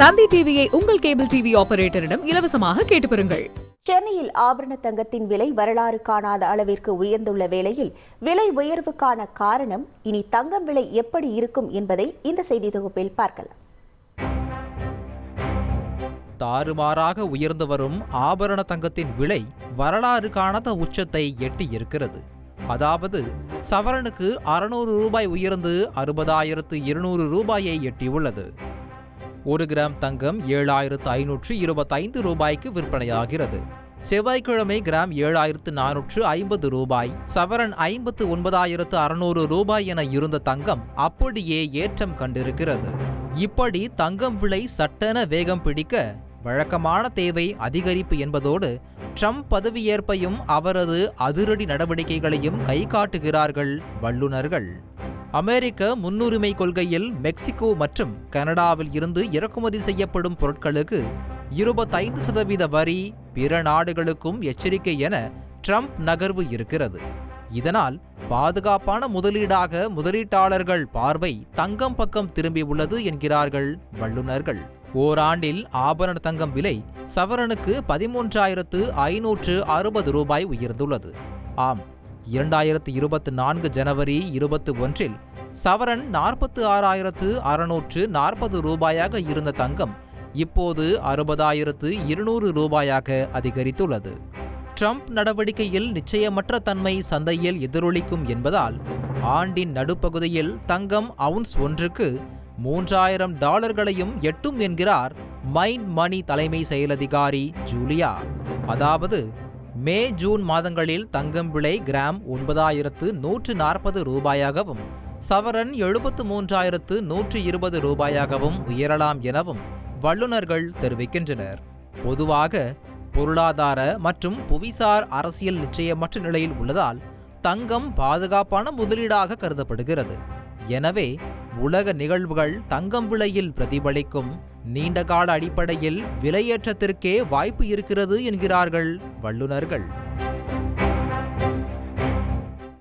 தந்தி டிவியை உங்கள் cable TV ஆபரேட்டரிடம் இலவசமாக கேட்டு பெறுங்கள். சென்னையில் ஆபரண தங்கத்தின் விலை வரலாறு காணாத அளவிற்கு உயர்ந்துள்ள வேளையில் விலை உயர்வுக்கான காரணம் இனி தங்கம் விலை எப்படி இருக்கும் என்பதை இந்த செய்தி தொகுப்பில் பார்க்கலாம். தாறுமாறாக உயர்ந்து வரும் ஆபரண தங்கத்தின் விலை வரலாறு காணாத உச்சத்தை எட்டியிருக்கிறது அதாவது சவரனுக்கு அறுநூறு ரூபாய் உயர்ந்து அறுபதாயிரத்து இருநூறு ரூபாயை எட்டியுள்ளது. ஒரு கிராம் தங்கம் ஏழாயிரத்து ஐநூற்று இருபத்தைந்து ரூபாய்க்கு விற்பனையாகிறது. செவ்வாய்க்கிழமை கிராம் ஏழாயிரத்து நானூற்று ஐம்பது ரூபாய் சவரன் ஐம்பத்து ஒன்பதாயிரத்து அறுநூறு ரூபாய் என இருந்த தங்கம் அப்படியே ஏற்றம் கண்டிருக்கிறது. இப்படி தங்கம் விலை சட்டென வேகம் பிடிக்க வழக்கமான தேவை அதிகரிப்பு என்பதோடு ட்ரம்ப் பதவியேற்பையும் அவரது அதிரடி நடவடிக்கைகளையும் கை காட்டுகிறார்கள் வல்லுநர்கள். அமெரிக்க முன்னுரிமை கொள்கையில் மெக்சிகோ மற்றும் கனடாவில் இருந்து இறக்குமதி செய்யப்படும் பொருட்களுக்கு இருபத்தைந்து சதவீத வரி பிற நாடுகளுக்கும் எச்சரிக்கை என ட்ரம்ப் நகர்வு இருக்கிறது. இதனால் பாதுகாப்பான முதலீடாக முதலீட்டாளர்கள் பார்வை தங்கம் பக்கம் திரும்பியுள்ளது என்கிறார்கள் வல்லுநர்கள். ஓராண்டில் ஆபரண தங்கம் விலை சவரனுக்கு பதிமூன்றாயிரத்து ஐநூற்று அறுபது ரூபாய் உயர்ந்துள்ளது. ஆம் இரண்டாயிரத்து இருபத்தி நான்கு ஜனவரி இருபத்தி ஒன்றில் சவரன் நாற்பத்து ஆறாயிரத்து அறுநூற்று நாற்பது ரூபாயாக இருந்த தங்கம் இப்போது அறுபதாயிரத்து இருநூறு ரூபாயாக அதிகரித்துள்ளது. ட்ரம்ப் நடவடிக்கையில் நிச்சயமற்ற தன்மை சந்தையில் எதிரொலிக்கும் என்பதால் ஆண்டின் நடுப்பகுதியில் தங்கம் அவுன்ஸ் ஒன்றுக்கு மூன்றாயிரம் டாலர்களையும் எட்டும் என்கிறார் மைன் மணி தலைமை செயலதிகாரி ஜூலியா. அதாவது மே ஜூன் மாதங்களில் தங்கம் விலை கிராம் ஒன்பதாயிரத்து நூற்று நாற்பது ரூபாயாகவும் சவரன் எழுபத்து மூன்றாயிரத்து நூற்று இருபது ரூபாயாகவும் உயரலாம் எனவும் வல்லுநர்கள் தெரிவிக்கின்றனர். பொதுவாக பொருளாதார மற்றும் புவிசார் அரசியல் நிச்சயமற்ற நிலையில் உள்ளதால் தங்கம் பாதுகாப்பான முதலீடாக கருதப்படுகிறது. எனவே உலக நிகழ்வுகள் தங்கம் விலையில் பிரதிபலிக்கும் நீண்டகால அடிப்படையில் விலையேற்றத்திற்கே வாய்ப்பு இருக்கிறது என்கிறார்கள் வல்லுநர்கள்.